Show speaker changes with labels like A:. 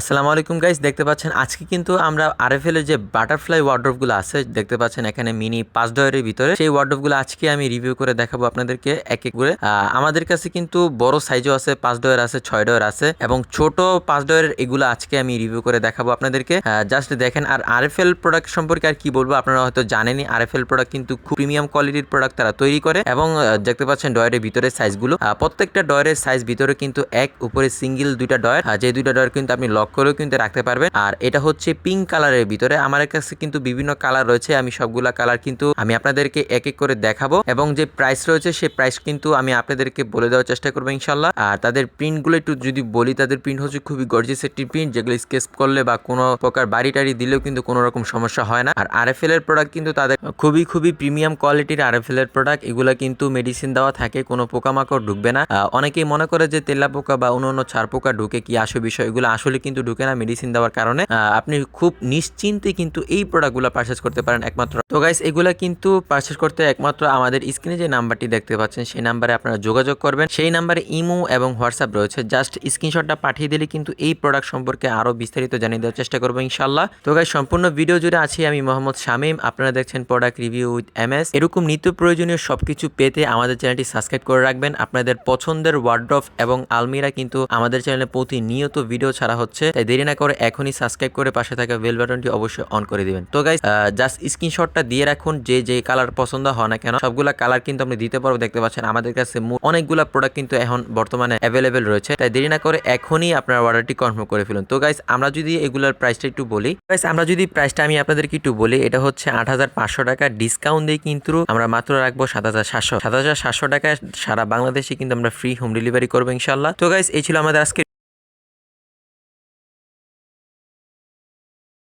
A: আসসালামু আলাইকুম গাইস, দেখতে পাচ্ছেন আজকে কিন্তু আমরা আরএফএল এর যে বাটারফ্লাই ওয়ার্ড্রপগুলো আছে, দেখতে পাচ্ছেন এখানে মিনি পাঁচ ডয়ের ভিতরে। সেই ওয়ার্ড্রপগুলো আজকে আমি রিভিউ করে দেখাবো আপনাদেরকে এক এক করে। আমাদের কাছে কিন্তু বড় সাইজও আছে, পাঁচ ডয়ের আছে, ছয় ডয়ের আছে এবং ছোট পাঁচ ডয়ের এগুলো আজকে আমি রিভিউ করে দেখাবো আপনাদেরকে। জাস্ট দেখেন, আর আরএফএল প্রোডাক্ট সম্পর্কে আর কি বলব, আপনারা হয়তো জানেনই, আরএফএল প্রোডাক্ট কিন্তু খুব প্রিমিয়াম কোয়ালিটির প্রোডাক্ট তারা তৈরি করে এবং দেখতে পাচ্ছেন ডয়ের ভিতরে সাইজগুলো প্রত্যেকটা ডয়ের সাইজ ভিতরে কিন্তু এক, উপরে সিঙ্গেল দুইটা ডয়ার যে দুইটা ডয়ার কিন্তু আপনি লক করেও কিন্তু রাখতে পারবেন। আর এটা হচ্ছে পিঙ্ক কালারের ভিতরে। আমার কাছে কিন্তু বিভিন্ন কালার রয়েছে। আমি সবগুলা কালার কিন্তু আমি আপনাদেরকে এক এক করে দেখাবো। এবং যে প্রাইস রয়েছে সেই প্রাইস কিন্তু আমি আপনাদেরকে বলে দেওয়ার চেষ্টা করব ইনশাল্লাহ আর তাদের প্রিন্টগুলো একটু যদি বলি, তাদের প্রিন্ট হচ্ছে খুবই গর্জিয়াস একটি প্রিন্ট যেগুলো স্কেচ করলে বা কোনো প্রকার বাড়ি টাড়ি দিলেও কিন্তু কোনো রকম সমস্যা হয় না। আর আরএফএল এর প্রোডাক্ট কিন্তু তাদের খুবই খুবই প্রিমিয়াম কোয়ালিটির আরএফএল এর প্রোডাক্ট এগুলো কিন্তু মেডিসিন দেওয়া থাকে, কোনো পোকামাকড় ঢুকবে না। অনেকেই মনে করে যে তেলা পোকা বা অন্য অন্য ছাড় পোকা ঢুকে কি আসে বিষয়? এগুলো আসলে কিন্তু ঢুকে না মেডিসিন দেওয়ার কারণে আপনি খুব নিশ্চিন্তে কিন্তু এই প্রোডাক্টগুলো পারচেস করতে পারেন একমাত্র। তো গাইস এগুলা কিন্তু পারচেস করতে একমাত্র আমাদের স্ক্রিনে যে নাম্বারটি দেখতে পাচ্ছেন, সেই নাম্বারে আপনারা যোগাযোগ করবেন। সেই নাম্বারে ইমো এবং হোয়াটসঅ্যাপ রয়েছে। জাস্ট স্ক্রিনশটটা পাঠিয়ে দিলে কিন্তু এই প্রোডাক্ট সম্পর্কে আরও বিস্তারিত জানিয়ে দেওয়ার চেষ্টা করব ইনশাল্লাহ তো গাইস সম্পূর্ণ ভিডিও জুড়ে আছি আমি মোহাম্মদ শামীম। আপনারা দেখছেন product review with M S এরকম নিত্য প্রয়োজনীয় সবকিছু পেতে আমাদের চ্যানেলটি সাবস্ক্রাইব করে রাখবেন। আপনাদের পছন্দের ওয়ার্ড্রফ এবং আলমিরা কিন্তু আমাদের চ্যানেলে প্রতিনিয়ত ভিডিও ছাড়া হচ্ছে। তাই দেরি না করে এখনই সাবস্ক্রাইব করে পাশে থাকা বেল বাটনটি অবশ্যই অন করে দিবেন। তো গাইস জাস্ট স্ক্রিনশটটা দিয়ে রাখুন, যে যে কালার পছন্দ হয় না কেন, সবগুলা কালার কিন্তু আপনি দিতে পারব দেখতে পাচ্ছেন আমাদের কাছে অনেকগুলা প্রোডাক্ট কিন্তু এখন বর্তমানে অ্যাভেলেবেল রয়েছে, তাই দেরি না করে এখনই আপনার অর্ডারটি কনফার্ম করে ফেলুন। তো গাইস আমরা যদি এগুলার প্রাইসটা একটু বলি গাইস আমরা যদি প্রাইসটা আমি আপনাদেরকে একটু বলি, এটা হচ্ছে আট হাজার পাঁচশো টাকা ডিসকাউন্ট দিয়ে কিন্তু আমরা মাত্র রাখব সাত হাজার সাতশো। সাত হাজার সাতশো টাকায় সারা বাংলাদেশে কিন্তু আমরা ফ্রি হোম ডেলিভারি করব ইনশাল্লাহ তো গাইস এই ছিল আমাদের আজকে